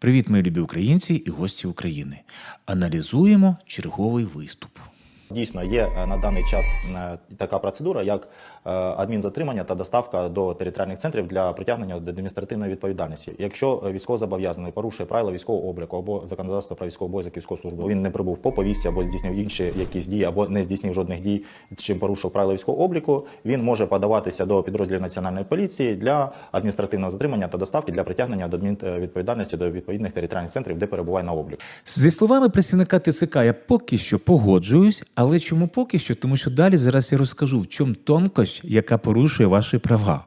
Привіт, мої любі українці і гості України. Аналізуємо черговий виступ. Дійсно, є е, на даний час е, така процедура, як е, адмінзатримання та доставка до територіальних центрів для притягнення до адміністративної відповідальності. Якщо військовозобов'язаний порушує правила військового обліку або законодавство про військовий обов'язок військову службу, він не прибув по повісті або здійснив інші якісь дії, або не здійснив жодних дій, чим порушив правила військового обліку, він може подаватися до підрозділів національної поліції для адміністративного затримання та доставки для притягнення до адмінвідповідальності до відповідних територіальних центрів, де перебуває на обліку. Зі словами працівника ТЦК, я поки що погоджуюсь, але чому поки що? Тому що далі зараз я розкажу, в чому тонкость, яка порушує ваші права.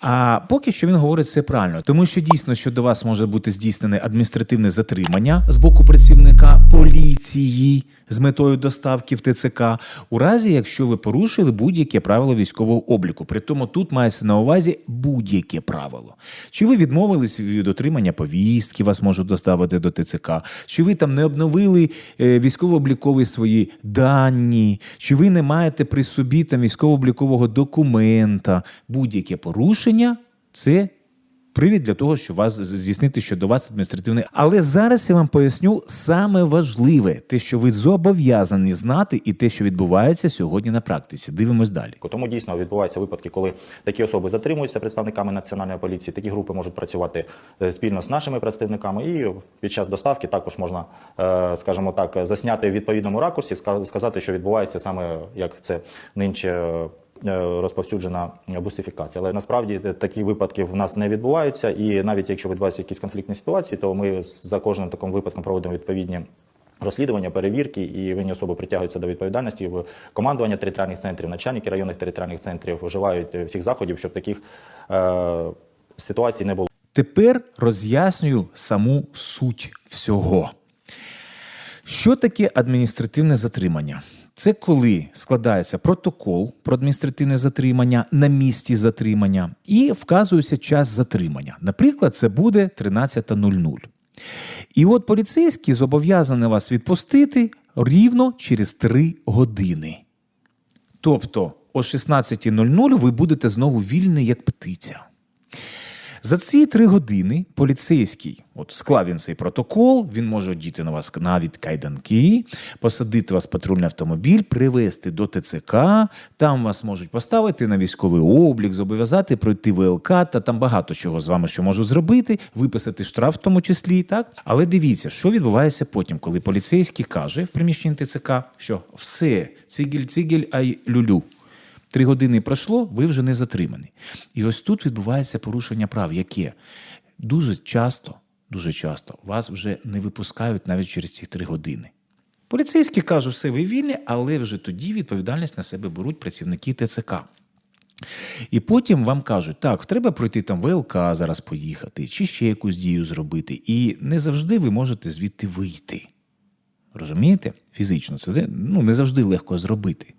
А поки що він говорить все правильно, тому що дійсно щодо вас може бути здійснене адміністративне затримання з боку працівника поліції з метою доставки в ТЦК, у разі якщо ви порушили будь-яке правило військового обліку. При тому тут мається на увазі будь-яке правило. Чи ви відмовились від отримання повістки, вас можуть доставити до ТЦК, чи ви там не обновили е, військово-облікові свої дані, чи ви не маєте при собі там військово-облікового документа, будь-яке порушення це привід для того, щоб вас здійснити щодо вас адміністративне. Але зараз я вам поясню саме важливе, те, що ви зобов'язані знати, і те, що відбувається сьогодні на практиці. Дивимось далі. Тому дійсно відбуваються випадки, коли такі особи затримуються представниками національної поліції. Такі групи можуть працювати е, спільно з нашими представниками, і під час доставки також можна, е, скажімо так, засняти в відповідному ракурсі, ска- сказати, що відбувається саме як це нинче. Е, Розповсюджена бусифікація, але насправді такі випадки в нас не відбуваються, і навіть якщо відбуваються якісь конфліктні ситуації, то ми за кожним таким випадком проводимо відповідні розслідування, перевірки, і винні особи притягуються до відповідальності в командування територіальних центрів, начальники районних територіальних центрів вживають е, всіх заходів, щоб таких е, ситуацій не було. Тепер роз'яснюю саму суть всього. Що таке адміністративне затримання? Це коли складається протокол про адміністративне затримання на місці затримання і вказується час затримання. Наприклад, це буде 13.00. І от поліцейський зобов'язаний вас відпустити рівно через 3 години. Тобто о 16.00 ви будете знову вільний, як птиця. За ці три години поліцейський, от склав він цей протокол, він може одіти на вас навіть кайданки, посадити вас в патрульний автомобіль, привезти до ТЦК, там вас можуть поставити на військовий облік, зобов'язати пройти ВЛК, та там багато чого з вами що можуть зробити, виписати штраф в тому числі. так? Але дивіться, що відбувається потім, коли поліцейський каже в приміщенні ТЦК, що все, цигель-цигель, ай люлю. Три години пройшло, ви вже не затримані. І ось тут відбувається порушення прав, яке дуже часто, дуже часто вас вже не випускають навіть через ці три години. Поліцейські кажуть, все ви вільні, але вже тоді відповідальність на себе беруть працівники ТЦК. І потім вам кажуть, так, треба пройти там ВЛК зараз поїхати, чи ще якусь дію зробити. І не завжди ви можете звідти вийти. Розумієте? Фізично це ну, не завжди легко зробити.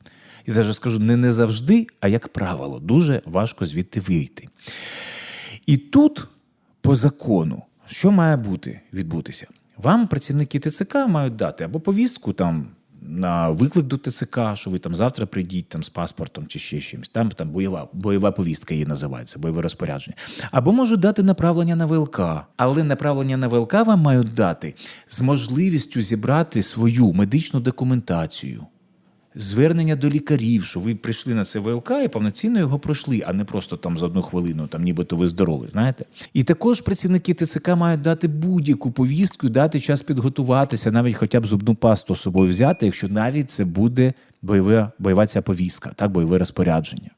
Я навіть скажу, не, не завжди, а як правило, дуже важко звідти вийти. І тут, по закону, що має бути відбутися? Вам працівники ТЦК мають дати або повістку там на виклик до ТЦК, що ви там завтра прийдіть там з паспортом чи ще чимось. Там там бойова, бойова повістка її називається, бойове розпорядження. Або можуть дати направлення на ВЛК. Але направлення на ВЛК вам мають дати з можливістю зібрати свою медичну документацію звернення до лікарів, що ви прийшли на це ВЛК і повноцінно його пройшли, а не просто там за одну хвилину, там нібито ви здорові, знаєте. І також працівники ТЦК мають дати будь-яку повістку, дати час підготуватися, навіть хоча б зубну пасту з собою взяти, якщо навіть це буде бойова, бойова ця повістка, так, бойове розпорядження.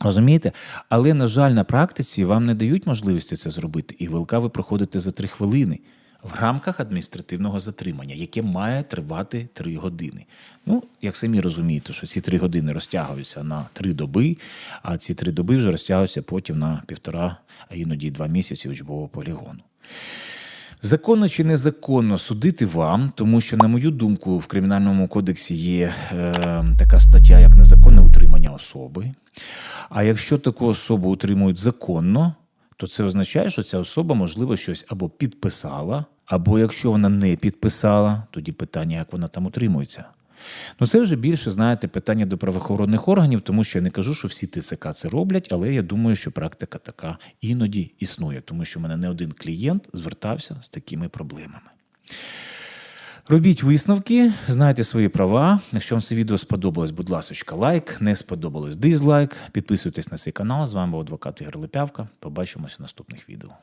Розумієте? Але, на жаль, на практиці вам не дають можливості це зробити, і ВЛК ви проходите за три хвилини в рамках адміністративного затримання, яке має тривати три години. Ну, як самі розумієте, що ці три години розтягуються на три доби, а ці три доби вже розтягуються потім на півтора, а іноді два місяці учбового полігону. Законно чи незаконно судити вам, тому що, на мою думку, в кримінальному кодексі є е, така стаття, як незаконне утримання особи. А якщо таку особу утримують законно, то це означає, що ця особа, можливо, щось або підписала, або якщо вона не підписала, тоді питання, як вона там утримується. Ну, це вже більше, знаєте, питання до правоохоронних органів, тому що я не кажу, що всі ТЦК це роблять, але я думаю, що практика така іноді існує, тому що в мене не один клієнт звертався з такими проблемами. Робіть висновки, знайте свої права. Якщо вам це відео сподобалось, будь ласка, лайк, не сподобалось дизлайк. Підписуйтесь на цей канал. З вами був адвокат Ігор Лепявка. Побачимося в наступних відео.